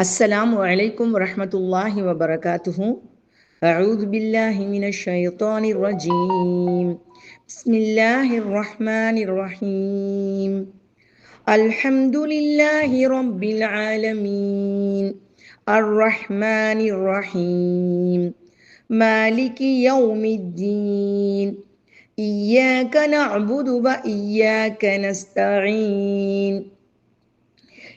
السلام عليكم ورحمة الله وبركاته. أعوذ بالله من الشيطان الرجيم. بسم الله الرحمن الرحيم. الحمد لله رب العالمين. الرحمن الرحيم. مالك يوم الدين. إياك نعبد وإياك نستعين.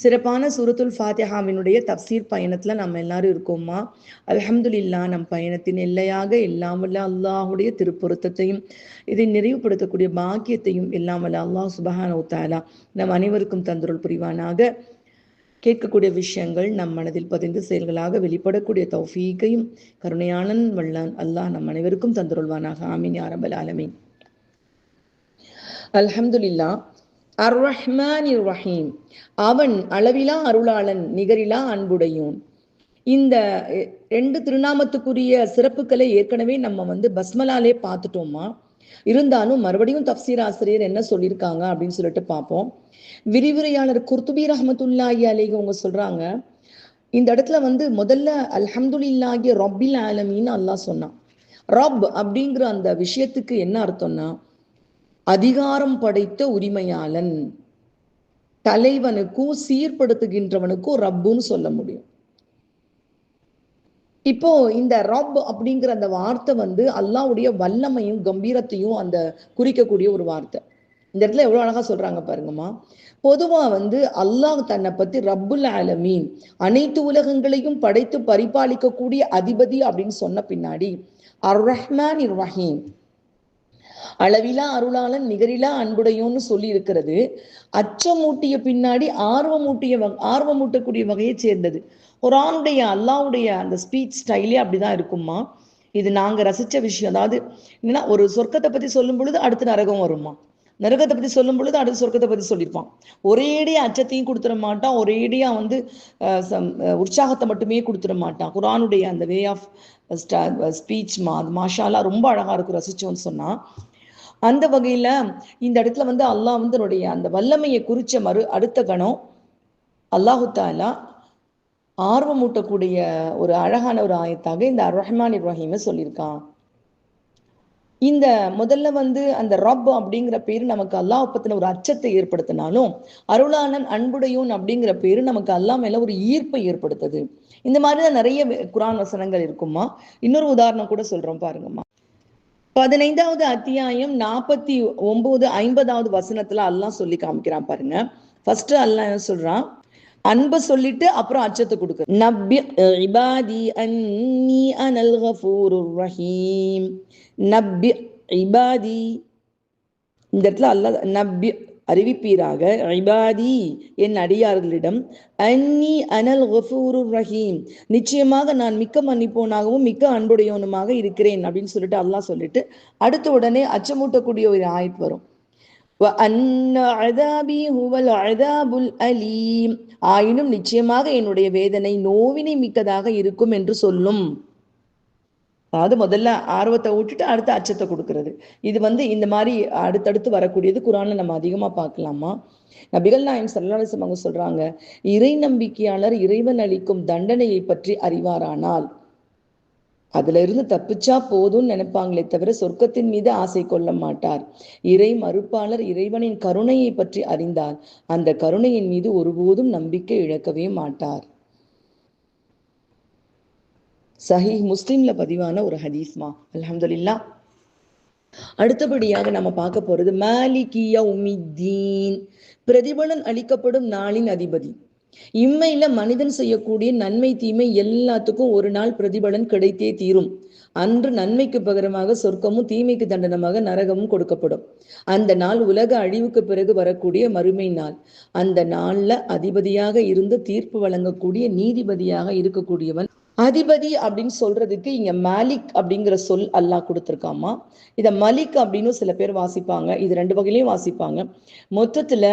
சிறப்பான சுருத்துல் ஃபாத்திஹாவினுடைய தப்சீர் பயணத்துல நம்ம எல்லாரும் இருக்கோமா அலமதுல்லா நம் பயணத்தின் எல்லையாக எல்லாம் வல்ல அல்லாஹுடைய திருப்பொருத்தத்தையும் இதை நிறைவுபடுத்தக்கூடிய பாக்கியத்தையும் எல்லாம் வல்ல அல்லாஹ் சுபஹான உத்தாலா நம் அனைவருக்கும் தந்தருள் புரிவானாக. கேட்கக்கூடிய விஷயங்கள் நம் மனதில் பதிந்து செயல்களாக வெளிப்படக்கூடிய தௌஃபீக்கையும் கருணையானன் வல்லான் அல்லாஹ் நம் அனைவருக்கும் தந்துருள்வானாக. ஆமீன் யாரபல் ஆலமீன். அல்ஹம்துலில்லா அர் ரஹ்மான் ரஹீம் அவன் அளவிலா அருளாளன் நிகரிலா அன்புடையோன். இந்த ரெண்டு திருநாமத்துக்குரிய சிறப்புகளை ஏற்கனவே நம்ம வந்து பஸ்மலாலே பார்த்துட்டோமா? இருந்தாலும் மறுபடியும் தப்சீர் ஆசிரியர் என்ன சொல்லியிருக்காங்க அப்படின்னு சொல்லிட்டு பார்ப்போம். விரிவுரையாளர் குர்துபி ரஹமத்துல்லாஹி அலிக அவங்க சொல்றாங்க இந்த இடத்துல வந்து முதல்ல அல்ஹம்துலில்லாஹி ரப்பில் ஆலமின்னு அல்லாஹ் சொன்னான். ரப் அப்படிங்கிற அந்த விஷயத்துக்கு என்ன அர்த்தம்னா அதிகாரம் படைத்த உரிமையாளன். தலைவனுக்கும் சீர்படுத்துகின்றவனுக்கும் ரப்புன்னு சொல்ல முடியும். இப்போ இந்த ரப் அப்படிங்கிற அந்த வார்த்தை வந்து அல்லாவுடைய வல்லமையும் கம்பீரத்தையும் அந்த குறிக்கக்கூடிய ஒரு வார்த்தை. இந்த இடத்துல எவ்வளவு அழகா சொல்றாங்க பாருங்கம்மா. பொதுவா வந்து அல்லாஹ் தன்னை பத்தி ரப்புல் ஆலமீன் அனைத்து உலகங்களையும் படைத்து பரிபாலிக்கக்கூடிய அதிபதி அப்படின்னு சொன்ன பின்னாடி அர் ரஹ்மான் ரஹீம். அளவிலா அருளாளன் நிகரிலா அன்புடையோன்னு சொல்லி இருக்கிறது அச்சமூட்டிய பின்னாடி ஆர்வமூட்டிய ஆர்வமூட்டக்கூடிய வகையை சேர்ந்தது. ஒரு ஆணுடைய அல்லாவுடைய அந்த ஸ்பீச் ஸ்டைலே அப்படிதான் இருக்குமா இது நாங்க ரசிச்ச விஷயம். அதாவது என்னன்னா ஒரு சொர்க்கத்தை பத்தி சொல்லும் பொழுது அடுத்து நரகம் வருமா நரகத்தை பத்தி சொல்லும் பொழுது அடுத்து சொர்க்கத்தை பத்தி சொல்லியிருப்பான். ஒரேடியா அச்சத்தையும் கொடுத்துட மாட்டான். ஒரேடியா வந்து உற்சாகத்தை மட்டுமே கொடுத்துட மாட்டான். குரானுடைய அந்த வே ஆஃப் ஸ்பீச் மா அது மாஷாலா ரொம்ப அழகா இருக்கும் ரசிச்சோன்னு சொன்னா. அந்த வகையில இந்த இடத்துல வந்து அல்லாஹ் வந்து அந்த வல்லமையை குறிச்ச மறு அடுத்த கணம் அல்லாஹு தாலா ஆர்வமூட்டக்கூடிய ஒரு அழகான ஒரு ஆயத்தாக இந்த அர் ரஹ்மான் இப்ராஹிமை சொல்லியிருக்கான். இந்த முதல்ல வந்து அந்த ரப் அப்படிங்கிற பேர் நமக்கு அல்லாஹ் பத்தின ஒரு அச்சத்தை ஏற்படுத்தினாலும் அருளாளன் அன்புடையோன் அப்படிங்கிற பேரு நமக்கு அல்லாஹ் மேல ஒரு ஈர்ப்பை ஏற்படுத்துது. இந்த மாதிரிதான் நிறைய குரான் வசனங்கள் இருக்குமா? இன்னொரு உதாரணம் கூட சொல்றோம் பாருங்கம்மா. பதினைந்தாவது அத்தியாயம் நாற்பத்தி ஒன்பது ஐம்பதாவது வசனத்துல அல்லாஹ் சொல்லி காமிக்கிறான் பாருங்க. ஃபர்ஸ்ட் அல்லாஹ் என்ன சொல்றான்? அன்பை சொல்லிட்டு அப்புறம் அச்சத்தை கொடுக்க நப்பி இபாதி அன்னி அனல் கஃபூருர் ரஹீம். நப்பி இபாதி இந்த இடத்துல அல்லாஹ் நப்பி அறிவிப்பீராக ஐபாதி என் அடியார்களிடம் அன்னி அனல் ஒஃபூரு ரஹீம். நிச்சயமாக நான் மிக்க மன்னிப்போனாகவும் மிக்க அன்புடையவனுமாக இருக்கிறேன் அப்படின்னு சொல்லிட்டு அல்லாஹ் சொல்லிட்டு அடுத்த உடனே அச்சமூட்டக்கூடிய ஒரு ஆயத் வரும். ஆயினும் நிச்சயமாக என்னுடைய வேதனை நோவினை மிக்கதாக இருக்கும் என்று சொல்லும். அதாவது முதல்ல ஆர்வத்தை விட்டுட்டு அடுத்த அச்சத்தை கொடுக்கறது. இது வந்து இந்த மாதிரி அடுத்தடுத்து வரக்கூடியது குரானை நம்ம அதிகமாக பார்க்கலாமா? நபிகள் நாயம் சல்லாசம் அவங்க சொல்றாங்க இறை நம்பிக்கையாளர் இறைவன் அளிக்கும் தண்டனையை பற்றி அறிவாரானால் அதுல இருந்து தப்பிச்சா போதும்னு நினைப்பாங்களே தவிர சொர்க்கத்தின் மீது ஆசை கொள்ள மாட்டார். இறை மறுப்பாளர் இறைவனின் கருணையை பற்றி அறிந்தால் அந்த கருணையின் மீது ஒருபோதும் நம்பிக்கை இழக்கவே மாட்டார். சஹி முஸ்லீம்ல பதிவான ஒரு ஹதீஸ்மா. அலமதுல்லா அடுத்தபடியாக நம்ம பார்க்க போறது மாலிகியா உமிதீன் பிரதிபலன் அளிக்கப்படும் நாளின் அதிபதி. இம்மையில மனிதன் செய்யக்கூடிய நன்மை தீமை எல்லாத்துக்கும் ஒரு நாள் பிரதிபலன் கிடைத்தே தீரும். அன்று நன்மைக்கு பகரமாக சொர்க்கமும் தீமைக்கு தண்டனமாக நரகமும் கொடுக்கப்படும். அந்த நாள் உலக அழிவுக்கு பிறகு வரக்கூடிய மறுமை நாள். அந்த நாள்ல அதிபதியாக இருந்து தீர்ப்பு வழங்கக்கூடிய நீதிபதியாக இருக்கக்கூடியவன் அதிபதி அப்படின்னு சொல்றதுக்கு இங்க மாலிக் அப்படிங்கிற சொல் அல்லாஹ் கொடுத்துருக்காமா? இத மலிக் அப்படின்னு சில பேர் வாசிப்பாங்க. இது ரெண்டு வகையிலையும் வாசிப்பாங்க. மொத்தத்துல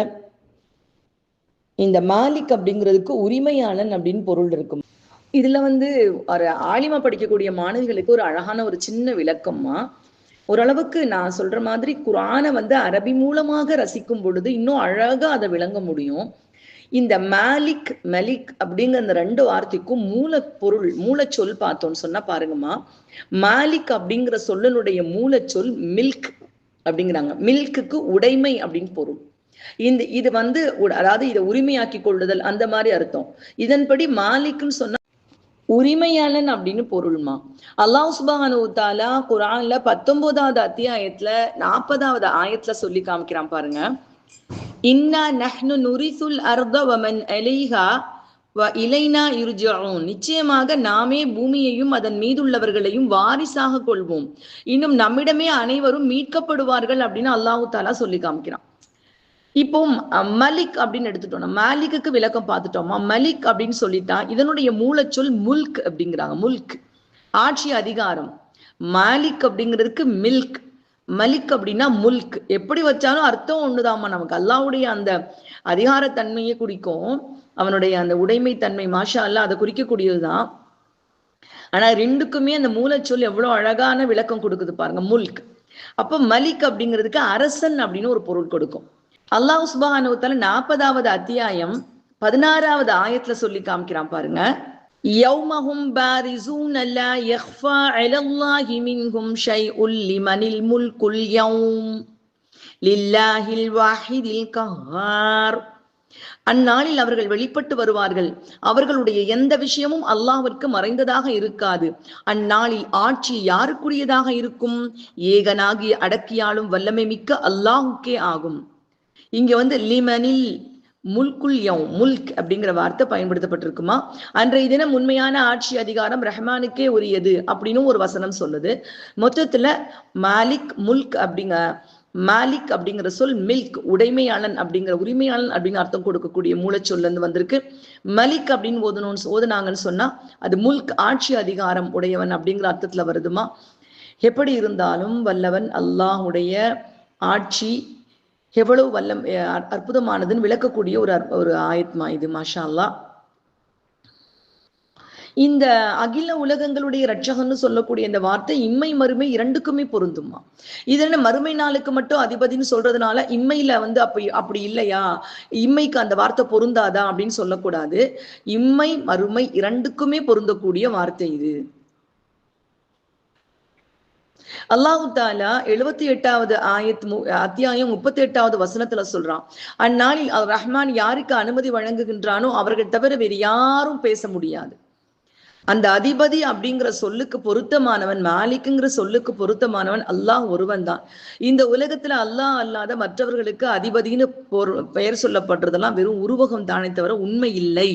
இந்த மாலிக் அப்படிங்கிறதுக்கு உரிமையாளன் அப்படின்னு பொருள் இருக்கும். இதுல வந்து ஒரு ஆலிமா படிக்கக்கூடிய மாணவிகளுக்கு ஒரு அழகான ஒரு சின்ன விளக்கம்மா. ஓரளவுக்கு நான் சொல்ற மாதிரி குரானை வந்து அரபி மூலமாக ரசிக்கும் பொழுது இன்னும் அழகா அதை விளங்க முடியும். இந்த மாலிக் மலிக் அப்படிங்கிற அந்த ரெண்டு வார்த்தைக்கும் மூல பொருள் மூலச்சொல் பார்த்தோம்னு சொன்னா பாருங்கம்மா. மாலிக் அப்படிங்கிற சொல்லனுடைய மூலச்சொல் மில்க் அப்படிங்கிறாங்க. மில்க்குக்கு உடைமை அப்படின்னு பொருள். இந்த இது வந்து அதாவது இதை உரிமையாக்கி கொள்ளுதல் அந்த மாதிரி அர்த்தம். இதன்படி மாலிக்னு சொன்னா உரிமையாளன் அப்படின்னு பொருள்மா. அல்லாஹ் சுபானு தாலா குரான்ல பத்தொன்பதாவது அத்தியாயத்துல நாற்பதாவது ஆயத்துல சொல்லி காமிக்கிறான் பாருங்க. இன்னா நஹ்னு நுரிசுல் அர்த வமன் அலைஹா வ இலைனா இருஜாவும் நிச்சயமாக நாமே பூமியையும் அதன் மீதுள்ளவர்களையும் வாரிசாக கொள்வோம். இன்னும் நம்மிடமே அனைவரும் மீட்கப்படுவார்கள் அப்படின்னு அல்லாஹு தாலா சொல்லி காமிக்கிறான். இப்போ மலிக் அப்படின்னு எடுத்துட்டோம். மாலிக்கு விளக்கம் பார்த்துட்டோமா. மலிக் அப்படின்னு சொல்லிட்டா இதனுடைய மூலச்சொல் முல்க் அப்படிங்கிறாங்க. முல்க். ஆட்சி அதிகாரம். மாலிக் அப்படிங்கிறதுக்கு மில்க். மலிக் அப்படின்னா முல்க். எப்படி வச்சாலும் அர்த்தம் ஒண்ணுதாம்மா. நமக்கு அல்லாவுடைய அந்த அதிகாரத்தன்மையை குறிக்கும். அவனுடைய அந்த உடைமை தன்மை மாஷா அல்ல அதை குறிக்கக்கூடியதுதான். ஆனா ரெண்டுக்குமே அந்த மூலச்சொல் எவ்வளவு அழகான விளக்கம் கொடுக்குது பாருங்க முல்க். அப்ப மலிக் அப்படிங்கிறதுக்கு அரசன் அப்படின்னு ஒரு பொருள் கொடுக்கும். அல்லாஹ் சுபானுவத்தால நாற்பதாவது அத்தியாயம் பதினாறாவது ஆயத்துல சொல்லி காமிக்கிறான் பாருங்க. யௌமஹும் لا يخفى على الله منهم شيء லிமனில் الملك اليوم லில்லாஹில் வாஹிதில் கஹார் அந்நாளில் அவர்கள் வெளிப்பட்டு வருவார்கள் அவர்களுடைய எந்த விஷயமும் அல்லாஹ்விற்கு மறைந்ததாக இருக்காது அந்நாளில் ஆட்சி யாருக்குரியதாக இருக்கும் ஏகனாகி அடக்கியாலும் வல்லமை மிக்க அல்லாஹுக்கே ஆகும் இங்க வந்து லிமனில் முல்குல் யவ் முல்க் அப்படிங்கிற வார்த்தை பயன்படுத்தப்பட்டிருக்குமா? அன்றைய தினம் உண்மையான ஆட்சி அதிகாரம் ரஹ்மானுக்கே உரியது அப்படின்னு ஒரு வசனம் சொல்லுது. மொத்தத்துல மாலிக் முல்க் அப்படிங்க மாலிக் அப்படிங்கிற சொல் மில்க் உடைமையாளன் அப்படிங்கிற உரிமையாளன் அப்படின்னு அர்த்தம் கொடுக்கக்கூடிய மூலச்சொல்ல இருந்து வந்திருக்கு. மலிக் அப்படின்னு ஓதணும்னு ஓதுனாங்கன்னு சொன்னா அது முல்க் ஆட்சி அதிகாரம் உடையவன் அப்படிங்கிற அர்த்தத்துல வருதுமா? எப்படி இருந்தாலும் வல்லவன் அல்லாஹுடைய ஆட்சி எவ்வளவு வல்லம் அற்புதமானதுன்னு விளக்கக்கூடிய ஒரு ஒரு ஆயத்மா இது மாஷா அல்லா இந்த அகில உலகங்களுடைய ரட்சகன்னு சொல்லக்கூடிய இந்த வார்த்தை இம்மை மறுமை இரண்டுக்குமே பொருந்துமா? இது என்ன மறுமை நாளுக்கு மட்டும் அதிபதினு சொல்றதுனால இம்மையில வந்து அப்படி அப்படி இல்லையா? இம்மைக்கு அந்த வார்த்தை பொருந்தாதா அப்படின்னு சொல்லக்கூடாது. இம்மை மறுமை இரண்டுக்குமே பொருந்தக்கூடிய வார்த்தை இது. அல்லாஹு தாலா எழுபத்தி எட்டாவது ஆயத் அத்தியாயம் முப்பத்தி எட்டாவது வசனத்துல சொல்றான். அந்நாளில் ரஹ்மான் யாருக்கு அனுமதி வழங்குகின்றானோ அவர்கள் தவிர வேறு யாரும் பேச முடியாது. அந்த அதிபதி அப்படிங்கிற சொல்லுக்கு பொருத்தமானவன் மாலிக்குங்கிற சொல்லுக்கு பொருத்தமானவன் அல்லாஹ் ஒருவன் தான் இந்த உலகத்துல அல்லாஹ் அல்லாத மற்றவர்களுக்கு அதிபதினு பெயர் சொல்லப்படுறதெல்லாம் வெறும் உருவகம் தானே தவிர உண்மை இல்லை.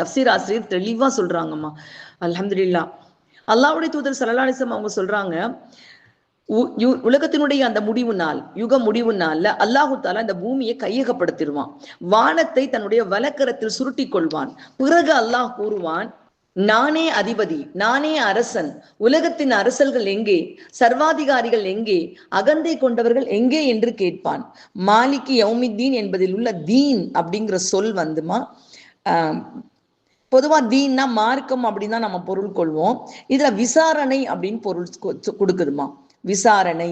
தப்சீர் ஆசிரியர் தெளிவா சொல்றாங்கம்மா. அலமதுல்லா அல்லாவுடைய தூதர் சலலாலிசம் அவங்க சொல்றாங்க உலகத்தினுடைய அந்த முடிவு நாள் யுக முடிவு நாள்ல அல்லாஹு தாலா இந்த பூமியை கையகப்படுத்திடுவான். வானத்தை தன்னுடைய வலக்கரத்தில் சுருட்டி கொள்வான். பிறகு அல்லாஹ் கூறுவான் நானே அதிபதி நானே அரசன் உலகத்தின் அரசர்கள் எங்கே சர்வாதிகாரிகள் எங்கே அகந்தை கொண்டவர்கள் எங்கே? என்று கேட்பான். மாலிக்கு யௌமித்தீன் என்பதில் உள்ள தீன் அப்படிங்கிற சொல் வந்துமா? ஆஹ் பொதுவா தீன்னா மார்க்கம் அப்படின்னு தான் நம்ம பொருள் கொள்வோம். இதுல விசாரணை அப்படின்னு பொருள் கொடுக்குதுமா? விசாரணை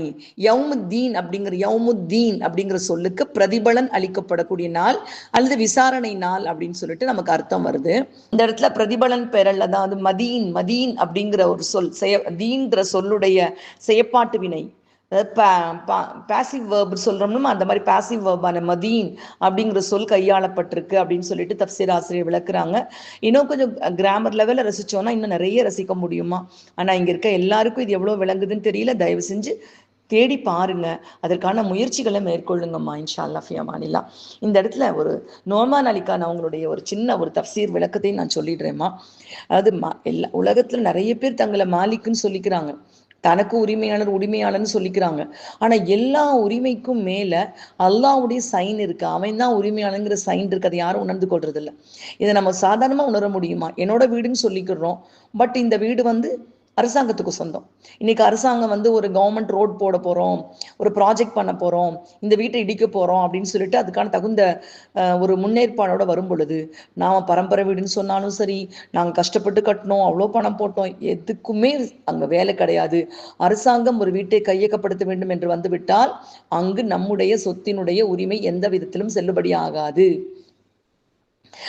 யவுமுத்தீன் அப்படிங்கிற யவுமுத்தீன் அப்படிங்கிற சொல்லுக்கு பிரதிபலன் அளிக்கப்படக்கூடிய நாள் அல்லது விசாரணை நாள் அப்படின்னு சொல்லிட்டு நமக்கு அர்த்தம் வருது. இந்த இடத்துல பிரதிபலன் பெறல் அதாவது மதீன் மதீன் அப்படிங்கிற ஒரு சொல் செய தீன்ற சொல்லுடைய செயப்பாட்டு வினை. பேசிவ் வேர்ப் சொல்றோம்னா அந்த மாதிரி பேசிவ் வேர்பான மதீன் அப்படிங்கிற சொல் கையாளப்பட்டிருக்கு அப்படின்னு சொல்லிட்டு தப்சீர் ஆசிரியர் விளக்குறாங்க. இன்னும் கொஞ்சம் கிராமர் லெவலில் ரசிச்சோம்னா இன்னும் நிறைய ரசிக்க முடியுமா? ஆனால் இங்கே இருக்க எல்லாருக்கும் இது எவ்வளோ விளங்குதுன்னு தெரியல. தயவு செஞ்சு தேடி பாருங்க. அதற்கான முயற்சிகளை மேற்கொள்ளுங்கம்மா இன்ஷா அல்லா ஃபியமானிலா இந்த இடத்துல ஒரு நோமான் அலிகான் அவங்களுடைய ஒரு சின்ன ஒரு தப்சீர் விளக்கத்தையும் நான் சொல்லிடுறேம்மா. அதாவது எல்லா உலகத்தில் நிறைய பேர் தங்களை மாலிக்குன்னு சொல்லிக்கிறாங்க. தனக்கு உரிமையாளர் உரிமையாளர்னு சொல்லிக்கிறாங்க. ஆனா எல்லா உரிமைக்கும் மேல அல்லாவுடைய சைன் இருக்கு. அவன் தான் உரிமையாளங்கிற சைன் இருக்கு. அதை யாரும் உணர்ந்து கொள்றது இல்லை இதை நம்ம சாதாரணமா உணர முடியுமா? என்னோட வீடுன்னு சொல்லிக்கிறோம். பட் இந்த வீடு வந்து அரசாங்கத்துக்கு சொந்தம். இன்னைக்கு அரசாங்கம் வந்து ஒரு கவர்மெண்ட் ரோட் போட போறோம் ஒரு ப்ராஜெக்ட் பண்ண போறோம் இந்த வீட்டை இடிக்க போறோம் அப்படின்னு சொல்லிட்டு அதுக்கான தகுந்த ஒரு முன்னேற்பாடோட வரும் பொழுது நாம பரம்பரை வீடுன்னு சொன்னாலும் சரி நாங்க கஷ்டப்பட்டு கட்டினோம் அவ்வளோ பணம் போட்டோம் எதுக்குமே அங்க வேலை கிடையாது. அரசாங்கம் ஒரு வீட்டை கையகப்படுத்த வேண்டும் என்று வந்துவிட்டால் அங்கு நம்முடைய சொத்தினுடைய உரிமை எந்த விதத்திலும் செல்லுபடி ஆகாது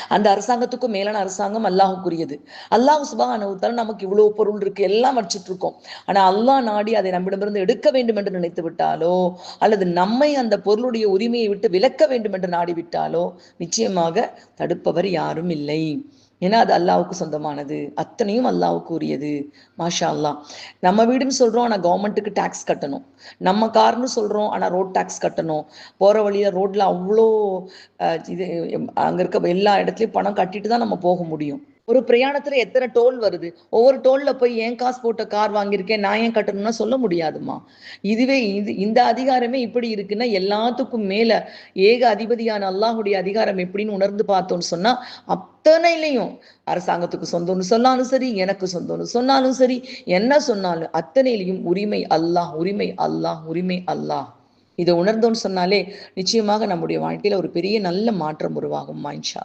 அந்த அரசாங்கத்துக்கும் மேலான அரசாங்கம் அல்லாஹுக்குரியது. அல்லாஹ் சுபஹானஹு நமக்கு இவ்வளவு பொருள் இருக்கு எல்லாம் வச்சுட்டு இருக்கோம். ஆனா அல்லாஹ் நாடி அதை நம்மிடமிருந்து எடுக்க வேண்டும் என்று நினைத்து விட்டாலோ அல்லது நம்மை அந்த பொருளுடைய உரிமையை விட்டு விலக்க வேண்டும் என்று நாடி விட்டாலோ நிச்சயமாக தடுப்பவர் யாரும் இல்லை. ஏன்னா அது அல்லாவுக்கு சொந்தமானது. அத்தனையும் அல்லாவுக்கு உரியது மாஷா அல்லாஹ் நம்ம வீடுன்னு சொல்றோம் ஆனா கவர்மெண்ட்டுக்கு டாக்ஸ் கட்டணும். நம்ம கார்னு சொல்றோம் ஆனா ரோட் டாக்ஸ் கட்டணும். போற வழியில ரோட்ல அவ்வளோ இது அங்க இருக்க எல்லா இடத்துலயும் பணம் கட்டிட்டு தான் நம்ம போக முடியும். ஒரு பிரயாணத்துல எத்தனை டோல் வருது? ஒவ்வொரு டோல்ல போய் ஏன் காசு போட்ட கார் வாங்கியிருக்கேன் நான் ஏன் கட்டணும்னா சொல்ல முடியாதுமா இதுவே இது இந்த அதிகாரமே இப்படி இருக்குன்னா எல்லாத்துக்கும் மேல ஏக அதிபதியான அல்லாஹுடைய அதிகாரம் எப்படின்னு உணர்ந்து பார்த்தோம்னு சொன்னா அத்தனையிலையும் அரசாங்கத்துக்கு சொந்தம்னு சொன்னாலும் சரி எனக்கு சொந்தம்னு சொன்னாலும் சரி என்ன சொன்னாலும் அத்தனையிலையும் உரிமை அல்லாஹ் உரிமை அல்லாஹ் உரிமை அல்லாஹ். இதை உணர்ந்தோன்னு சொன்னாலே நிச்சயமாக நம்முடைய வாழ்க்கையில ஒரு பெரிய நல்ல மாற்றம் உருவாகும் இன்ஷா